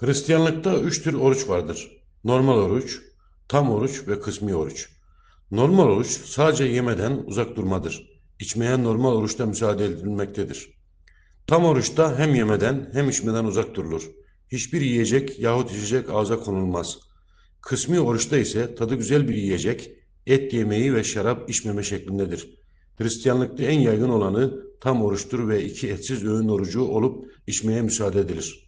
Hristiyanlıkta üç tür oruç vardır. Normal oruç, tam oruç ve kısmi oruç. Normal oruç sadece yemeden uzak durmadır. İçmeye normal oruçta müsaade edilmektedir. Tam oruçta hem yemeden hem içmeden uzak durulur. Hiçbir yiyecek yahut içecek ağza konulmaz. Kısmi oruçta ise tadı güzel bir yiyecek, et yemeği ve şarap içmeme şeklindedir. Hristiyanlıkta en yaygın olanı tam oruçtur ve iki etsiz öğün orucu olup içmeye müsaade edilir.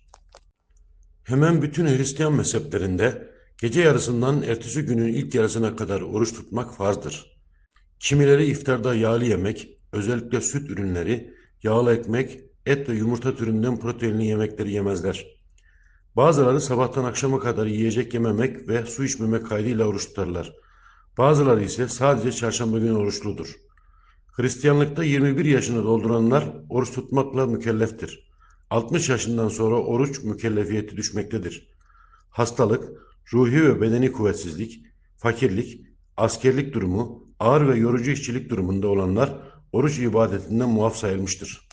Hemen bütün Hristiyan mezheplerinde gece yarısından ertesi günün ilk yarısına kadar oruç tutmak farzdır. Kimileri iftarda yağlı yemek, özellikle süt ürünleri, yağlı ekmek, et ve yumurta türünden proteinli yemekleri yemezler. Bazıları sabahtan akşama kadar yiyecek yememek ve su içmemek kaydıyla oruç tutarlar. Bazıları ise sadece çarşamba günü oruçludur. Hristiyanlıkta 21 yaşını dolduranlar oruç tutmakla mükelleftir. 60 yaşından sonra oruç mükellefiyeti düşmektedir. Hastalık, ruhi ve bedeni kuvvetsizlik, fakirlik, askerlik durumu, ağır ve yorucu işçilik durumunda olanlar oruç ibadetinden muaf sayılmıştır.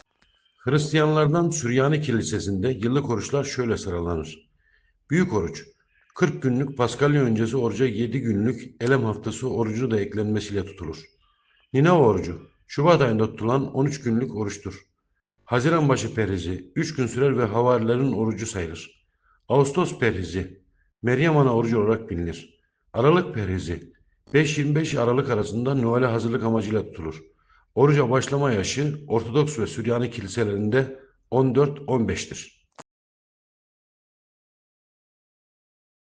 Hristiyanlardan Süryani Kilisesi'nde yıllık oruçlar şöyle sıralanır. Büyük oruç, 40 günlük Paskalya öncesi oruca 7 günlük Elem haftası orucu da eklenmesiyle tutulur. Nineve orucu, Şubat ayında tutulan 13 günlük oruçtur. Haziran başı perhizi 3 gün sürer ve havarilerin orucu sayılır. Ağustos perhizi, Meryem Ana orucu olarak bilinir. Aralık perhizi, 5-25 Aralık arasında Noel'e hazırlık amacıyla tutulur. Oruca başlama yaşı Ortodoks ve Süryani kiliselerinde 14-15'tir.